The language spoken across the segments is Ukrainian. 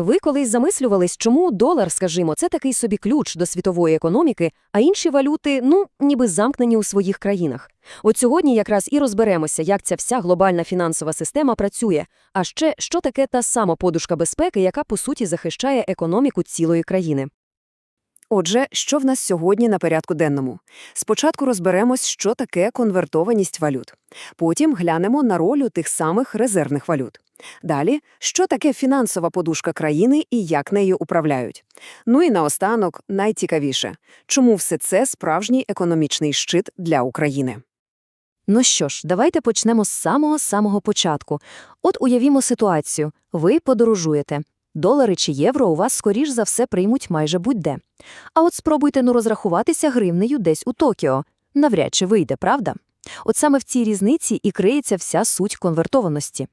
Ви колись замислювались, чому долар, скажімо, це такий собі ключ до світової економіки, а інші валюти, ну, ніби замкнені у своїх країнах. От сьогодні якраз і розберемося, як ця вся глобальна фінансова система працює, а ще, що таке та сама подушка безпеки, яка, по суті, захищає економіку цілої країни. Отже, що в нас сьогодні на порядку денному? Спочатку розберемось, що таке конвертованість валют. Потім глянемо на роль тих самих резервних валют. Далі, що таке фінансова подушка країни і як нею управляють. Ну і наостанок, найцікавіше – чому все це справжній економічний щит для України. Ну що ж, давайте почнемо з самого-самого початку. От уявімо ситуацію. Ви подорожуєте. Долари чи євро у вас, скоріш за все, приймуть майже будь-де. А от спробуйте ну розрахуватися гривнею десь у Токіо. Навряд чи вийде, правда? От саме в цій різниці і криється вся суть конвертованості.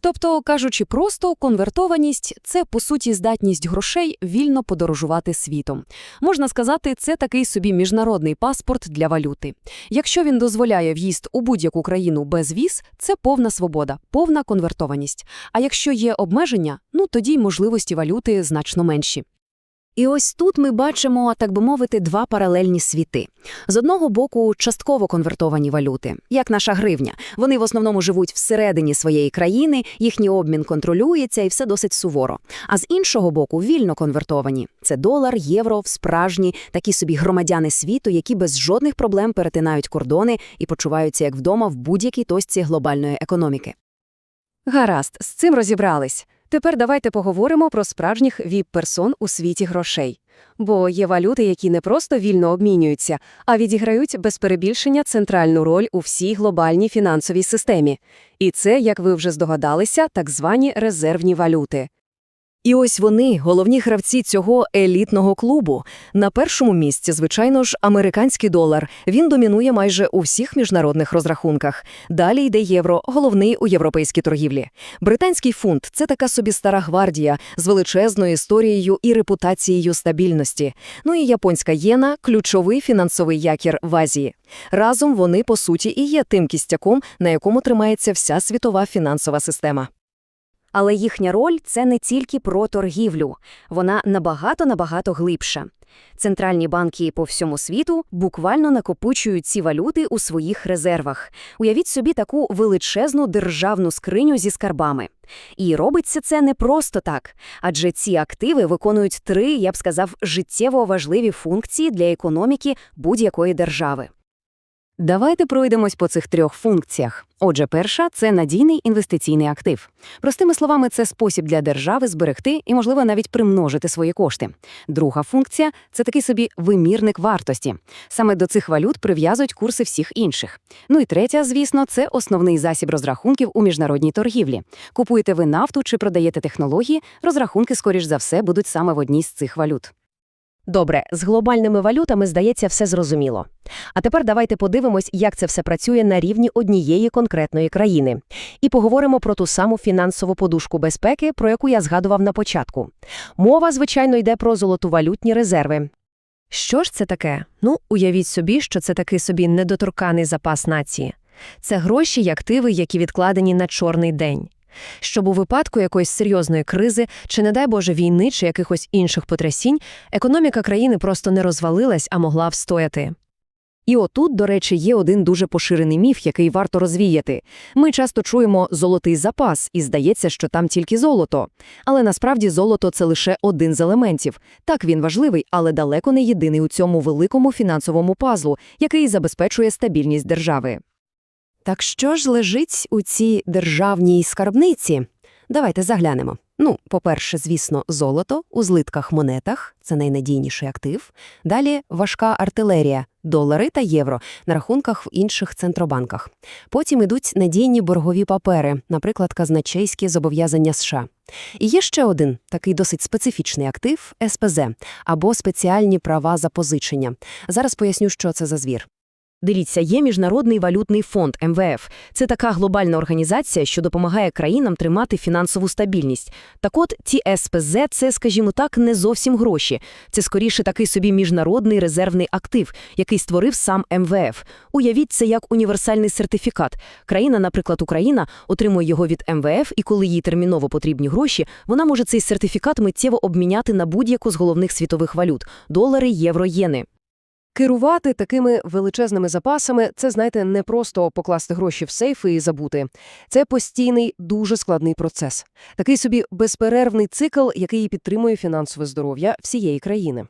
Тобто, кажучи просто, конвертованість – це, по суті, здатність грошей вільно подорожувати світом. Можна сказати, це такий собі міжнародний паспорт для валюти. Якщо він дозволяє в'їзд у будь-яку країну без віз, це повна свобода, повна конвертованість. А якщо є обмеження, ну тоді й можливості валюти значно менші. І ось тут ми бачимо, так би мовити, два паралельні світи. З одного боку, частково конвертовані валюти, як наша гривня. Вони в основному живуть всередині своєї країни, їхній обмін контролюється і все досить суворо. А з іншого боку, вільно конвертовані. Це долар, євро, справжні, такі собі громадяни світу, які без жодних проблем перетинають кордони і почуваються як вдома в будь-якій точці глобальної економіки. Гаразд, з цим розібрались. Тепер давайте поговоримо про справжніх віп-персон у світі грошей. Бо є валюти, які не просто вільно обмінюються, а відіграють без перебільшення центральну роль у всій глобальній фінансовій системі. І це, як ви вже здогадалися, так звані резервні валюти. І ось вони, головні гравці цього елітного клубу. На першому місці, звичайно ж, американський долар. Він домінує майже у всіх міжнародних розрахунках. Далі йде євро, головний у європейській торгівлі. Британський фунт – це така собі стара гвардія з величезною історією і репутацією стабільності. Ну і японська єна – ключовий фінансовий якір в Азії. Разом вони, по суті, і є тим кістяком, на якому тримається вся світова фінансова система. Але їхня роль – це не тільки про торгівлю. Вона набагато-набагато глибша. Центральні банки по всьому світу буквально накопичують ці валюти у своїх резервах. Уявіть собі таку величезну державну скриню зі скарбами. І робиться це не просто так, адже ці активи виконують три, я б сказав, життєво важливі функції для економіки будь-якої держави. Давайте пройдемось по цих трьох функціях. Отже, перша це надійний інвестиційний актив. Простими словами, це спосіб для держави зберегти і, можливо, навіть примножити свої кошти. Друга функція це такий собі вимірник вартості. Саме до цих валют прив'язують курси всіх інших. Ну і третя, звісно, це основний засіб розрахунків у міжнародній торгівлі. Купуєте ви нафту чи продаєте технології, розрахунки, скоріш за все, будуть саме в одній з цих валют. Добре, з глобальними валютами, здається, все зрозуміло. А тепер давайте подивимось, як це все працює на рівні однієї конкретної країни. І поговоримо про ту саму фінансову подушку безпеки, про яку я згадував на початку. Мова, звичайно, йде про золотовалютні резерви. Що ж це таке? Ну, уявіть собі, що це такий собі недоторканий запас нації. Це гроші й активи, які відкладені на чорний день. Щоб у випадку якоїсь серйозної кризи, чи, не дай Боже, війни, чи якихось інших потрясінь, економіка країни просто не розвалилась, а могла встояти. І отут, до речі, є один дуже поширений міф, який варто розвіяти. Ми часто чуємо «золотий запас» і здається, що там тільки золото. Але насправді золото – це лише один з елементів. Так, він важливий, але далеко не єдиний у цьому великому фінансовому пазлу, який забезпечує стабільність держави. Так що ж лежить у цій державній скарбниці? Давайте заглянемо. Ну, по-перше, звісно, золото у злитках монетах це найнадійніший актив. Далі важка артилерія, долари та євро на рахунках в інших центробанках. Потім ідуть надійні боргові папери, наприклад, казначейські зобов'язання США. І є ще один такий досить специфічний актив СПЗ або спеціальні права запозичення. Зараз поясню, що це за звір. Дивіться, є Міжнародний валютний фонд МВФ. Це така глобальна організація, що допомагає країнам тримати фінансову стабільність. Так от, ці СПЗ – це, скажімо так, не зовсім гроші. Це скоріше такий собі міжнародний резервний актив, який створив сам МВФ. Уявіть це як універсальний сертифікат. Країна, наприклад, Україна, отримує його від МВФ, і коли їй терміново потрібні гроші, вона може цей сертифікат миттєво обміняти на будь-яку з головних світових валют – долари, євро, єни. Керувати такими величезними запасами це, знаєте, не просто покласти гроші в сейфи і забути. Це постійний, дуже складний процес. Такий собі безперервний цикл, який підтримує фінансове здоров'я всієї країни.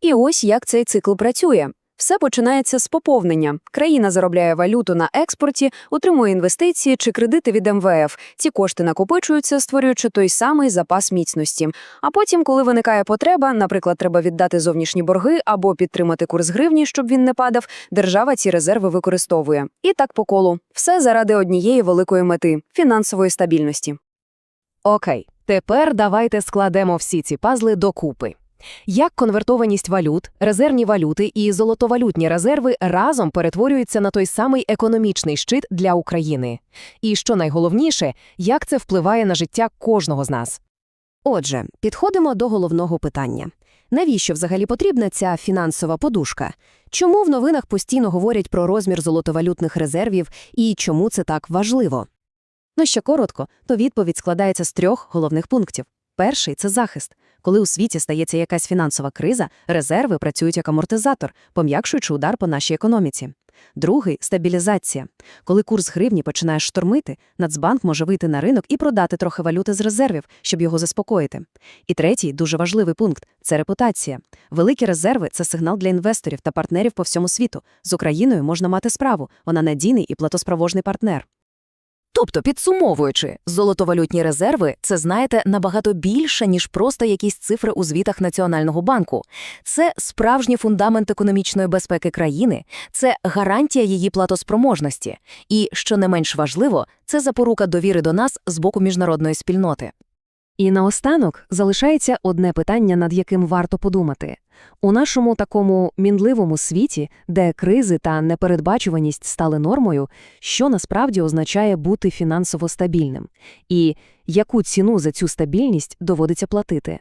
І ось як цей цикл працює. Все починається з поповнення. Країна заробляє валюту на експорті, отримує інвестиції чи кредити від МВФ. Ці кошти накопичуються, створюючи той самий запас міцності. А потім, коли виникає потреба, наприклад, треба віддати зовнішні борги або підтримати курс гривні, щоб він не падав, держава ці резерви використовує. І так по колу. Все заради однієї великої мети фінансової стабільності. Окей, тепер давайте складемо всі ці пазли докупи. Як конвертованість валют, резервні валюти і золотовалютні резерви разом перетворюються на той самий економічний щит для України? І що найголовніше, як це впливає на життя кожного з нас? Отже, підходимо до головного питання. Навіщо взагалі потрібна ця фінансова подушка? Чому в новинах постійно говорять про розмір золотовалютних резервів і чому це так важливо? Ну, ще коротко, то відповідь складається з трьох головних пунктів. Перший – це захист. Коли у світі стається якась фінансова криза, резерви працюють як амортизатор, пом'якшуючи удар по нашій економіці. Другий – стабілізація. Коли курс гривні починає штормити, Нацбанк може вийти на ринок і продати трохи валюти з резервів, щоб його заспокоїти. І третій, дуже важливий пункт – це репутація. Великі резерви – це сигнал для інвесторів та партнерів по всьому світу. З Україною можна мати справу, вона надійний і платоспроможний партнер. Тобто, підсумовуючи, золотовалютні резерви – це, знаєте, набагато більше, ніж просто якісь цифри у звітах Національного банку. Це справжній фундамент економічної безпеки країни, це гарантія її платоспроможності. І, що не менш важливо, це запорука довіри до нас з боку міжнародної спільноти. І наостанок залишається одне питання, над яким варто подумати. У нашому такому мінливому світі, де кризи та непередбачуваність стали нормою, що насправді означає бути фінансово стабільним? І яку ціну за цю стабільність доводиться платити?